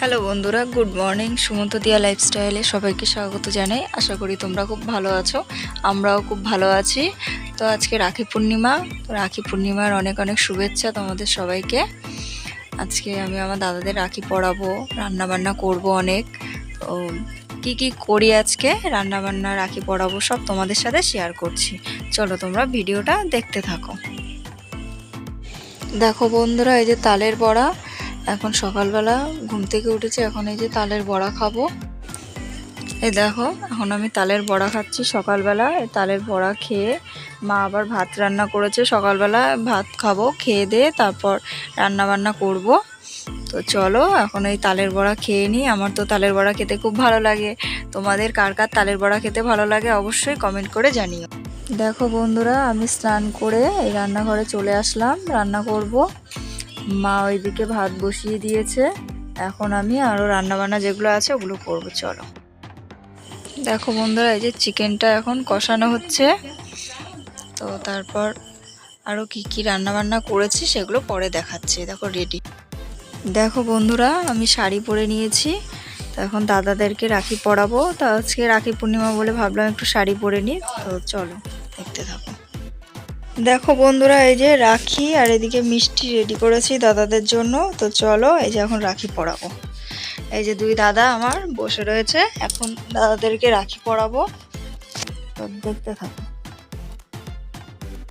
Hello বন্ধুরা, good morning. Sumanta দিয়া লাইফস্টাইলে সবাইকে স্বাগত জানাই। আশা করি তোমরা খুব ভালো আছো, আমরাও খুব ভালো আছি। তো আজকে রাখি পূর্ণিমা, তো রাখি পূর্ণিমার অনেক অনেক শুভেচ্ছা তোমাদের সবাইকে। আজকে আমি আমার দাদাদের রাখি পরাবো রান্নাবান্না করব অনেক। তো কী কী করি আজকে, রান্নাবান্না, রাখি পড়াবো, সব তোমাদের সাথে শেয়ার করছি। চলো তোমরা ভিডিওটা দেখতে থাকো। দেখো বন্ধুরা, এই যে তালের বড়া এখন সকালবেলা ঘুম থেকে উঠেছি, এখন এই যে তালের বড়া খাব। এই দেখো, এখন আমি তালের বড়া খাচ্ছি সকালবেলা। এই তালের বড়া খেয়ে মা আবার ভাত রান্না করেছে, সকালবেলা ভাত খাব, খেয়ে দিয়ে তারপর রান্না বান্না করব। তো চলো, এখন এই তালের বড়া খেয়ে নিই। আমার তো তালের বড়া খেতে খুব ভালো লাগে। তোমাদের কার কার তালের বড়া খেতে ভালো লাগে অবশ্যই কমেন্ট করে জানিও। দেখো বন্ধুরা, আমি স্নান করে এই রান্নাঘরে চলে আসলাম, রান্না করব। মা ওইদিকে ভাত বসিয়ে দিয়েছে। এখন আমি আরও রান্নাবান্না যেগুলো আছে ওগুলো করব, চলো। দেখো বন্ধুরা, এই যে চিকেনটা এখন কষানো হচ্ছে। তো তারপর আরও কি কি রান্নাবান্না করেছি সেগুলো পরে দেখাচ্ছি। দেখো রেডি দেখো বন্ধুরা, আমি শাড়ি পরে নিয়েছি। তো এখন দাদাদেরকে রাখি পরাবো। তো আজকে রাখি পূর্ণিমা বলে ভাবলাম একটু শাড়ি পরে নিই। তো চলো, দেখতে থাকো। দেখো বন্ধুরা, এই যে রাখি আর এদিকে মিষ্টি রেডি করেছি দাদাদের জন্য। তো চলো, এই যে এখন রাখি পরাবো। এই যে দুই দাদা আমার বসে রয়েছে, এখন দাদাদেরকে রাখি পরাবো। তো দেখতে থাকো।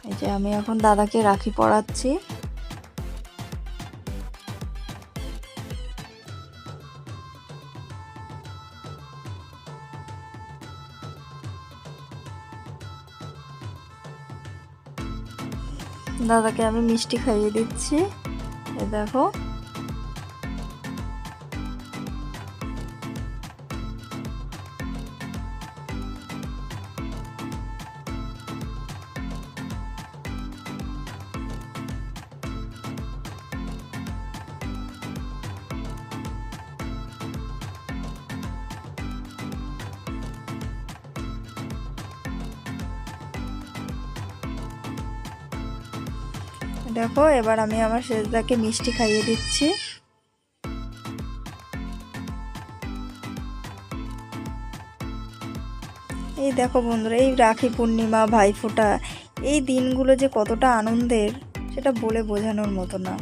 এই যে আমি এখন দাদাকে রাখি পরাচ্ছি। দাদাকে আমি মিষ্টি খাইয়ে দিচ্ছি। এ দেখো। দেখো, এবার আমি আমার শেষদাকে মিষ্টি খাইয়ে দিচ্ছি। এই দেখো বন্ধুরা, এই রাখি পূর্ণিমা, ভাইফোঁটা, এই দিনগুলো যে কতটা আনন্দের, সেটা বলে বোঝানোর মতো না।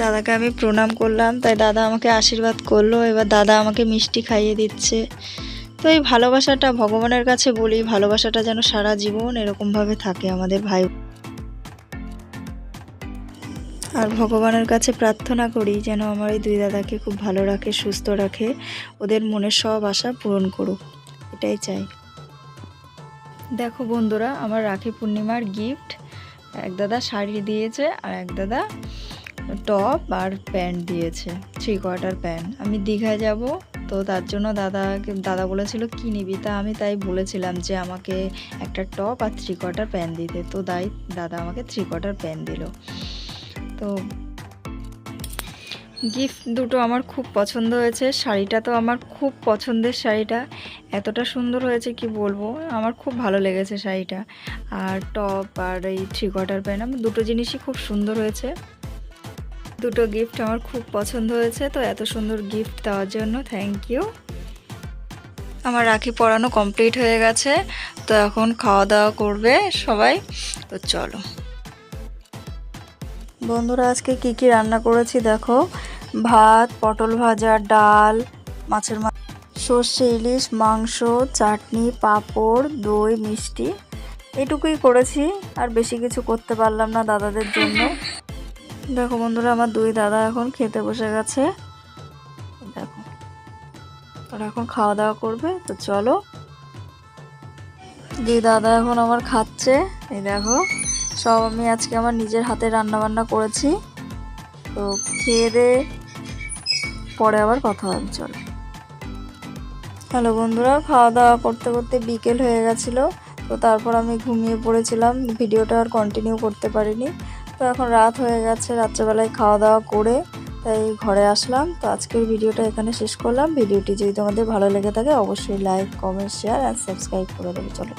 দাদাকে আমি প্রণাম করলাম, তাই দাদা আমাকে আশীর্বাদ করল, এবার দাদা আমাকে মিষ্টি খাইয়ে দিচ্ছে। তো এই ভালোবাসাটা ভগবানের কাছে বলি, ভালোবাসাটা যেন সারা জীবন এরকমভাবে থাকে আমাদের ভাই। আর ভগবানের কাছে প্রার্থনা করি যেন আমার এই দুই দাদাকে খুব ভালো রাখে, সুস্থ রাখে, ওদের মনের সব আশা পূরণ করুক, এটাই চাই। দেখো বন্ধুরা, আমার রাখি পূর্ণিমার গিফট এক দাদা শাড়ি দিয়েছে আর এক দাদা টপ আর প্যান্ট দিয়েছে থ্রি কোয়ার্টার প্যান্ট আমি দীঘায় যাব তো তার জন্য দাদা দাদা বলেছিল, কি নিবি? তা আমি তাই বলেছিলাম যে, আমাকে একটা টপ আর থ্রি কোয়ার্টার প্যান্ট দিতে। তো তাই দাদা আমাকে থ্রি কোয়ার্টার প্যান্ট দিল। তো গিফট দুটো আমার খুব পছন্দ হয়েছে। শাড়িটা তো আমার খুব পছন্দের শাড়িটা। এতটা সুন্দর হয়েছে কি বলব? আমার খুব ভালো লেগেছে শাড়িটা। আর টপ আর এই থ্রি কোয়ার্টার প্যান্ট দুটো জিনিসই খুব সুন্দর হয়েছে। দুটো গিফট আমার খুব পছন্দ হয়েছে, তো এত সুন্দর গিফট দেওয়ার জন্য থ্যাংক ইউ আমার রাখি পরানো কমপ্লিট হয়ে গেছে, তো এখন খাওয়া দাওয়া করবে সবাই, তো চলো। বন্ধুরা, আজকে কি কি রান্না করেছি দেখো? ভাত, পটল ভাজা, ডাল, মাছের মা সর্ষে ইলিশ, মাংস, চাটনি, পাঁপড়, দই, মিষ্টি। এটুকুই করেছি, আর বেশি কিছু করতে পারলাম না দাদাদের জন্য। দেখো বন্ধুরা, আমার দুই দাদা এখন খেতে বসে গেছে। দেখো, ওরা এখন খাওয়া দাওয়া করবে, তো চলো। দুই দাদা এখন আমার খাচ্ছে। এই দেখো, সব আমি আজকে আমার নিজের হাতে রান্না বান্না করেছি। তো খেয়ে দে পরে আবার কথা হবে, চলো। হ্যালো বন্ধুরা, খাওয়া দাওয়া করতে করতে বিকেল হয়ে গেছিল, তো তারপর আমি ঘুমিয়ে পড়েছিলাম। ভিডিওটা আর কন্টিনিউ করতে পারিনি। তো এখন রাত হয়ে গেছে, রাত্রেবেলায় খাওয়া দাওয়া করে তাই ঘরে আসলাম। তো আজকের ভিডিওটা এখানে শেষ করলাম। ভিডিওটি যদি তোমাদের ভালো লেগে থাকে, অবশ্যই like comment share and subscribe করে দেবে। চলো।